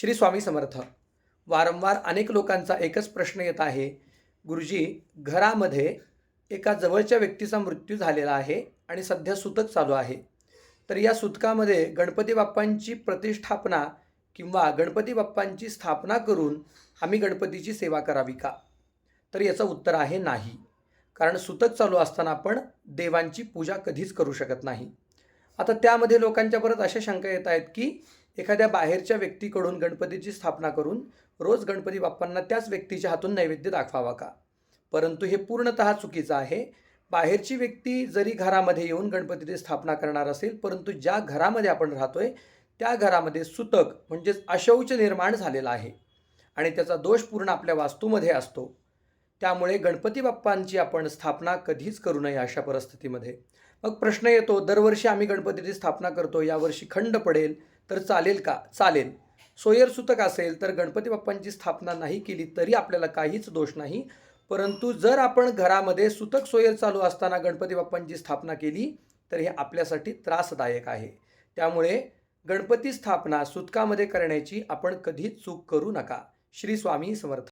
श्री स्वामी समर्थ. वारंवार अनेक लोकांचा एकच प्रश्न येत आहे. गुरुजी घरामध्ये एका जवळच्या व्यक्तीचा मृत्यू झालेला आहे आणि सध्या सुतक चालू आहे. तर या सुतकामध्ये गणपती बाप्पांची प्रतिष्ठापना किंवा गणपती बाप्पांची स्थापना करून आम्ही गणपतीची सेवा करावी का? तर याचं उत्तर आहे नाही. कारण सुतक चालू असताना आपण देवांची पूजा कधीच करू शकत नाही. आता त्यामध्ये लोकांच्या परत अशा शंका येत आहेत की एखाद्या बाहेरच्या व्यक्तीकडून गणपतीची स्थापना करून रोज गणपती बाप्पांना त्याच व्यक्तीच्या हातून नैवेद्य दाखवावा का? परंतु हे पूर्णतः चुकीचं आहे. बाहेरची व्यक्ती जरी घरामध्ये येऊन गणपतीची स्थापना करणार असेल परंतु ज्या घरामध्ये आपण राहतोय त्या घरामध्ये सुतक म्हणजेच अशौच निर्माण झालेला आहे आणि त्याचा दोष पूर्ण आपल्या वास्तूमध्ये असतो. त्यामुळे गणपती बाप्पांची आपण स्थापना कधीच करू नये अशा परिस्थितीमध्ये. मग प्रश्न येतो दरवर्षी आम्ही गणपतीची स्थापना करतो यावर्षी खंड पडेल तर चालेल का? चालेल. सोयर सुतक असेल तर गणपती बाप्पांची स्थापना नाही केली तरी आपल्याला काहीच दोष नाही. परंतु जर आपण घरामध्ये सुतक सोयर चालू असताना गणपती बाप्पांची स्थापना केली तर हे आपल्यासाठी त्रासदायक आहे. त्यामुळे गणपती स्थापना सुतकामध्ये करण्याची आपण कधीच चूक करू नका. श्री स्वामी समर्थ.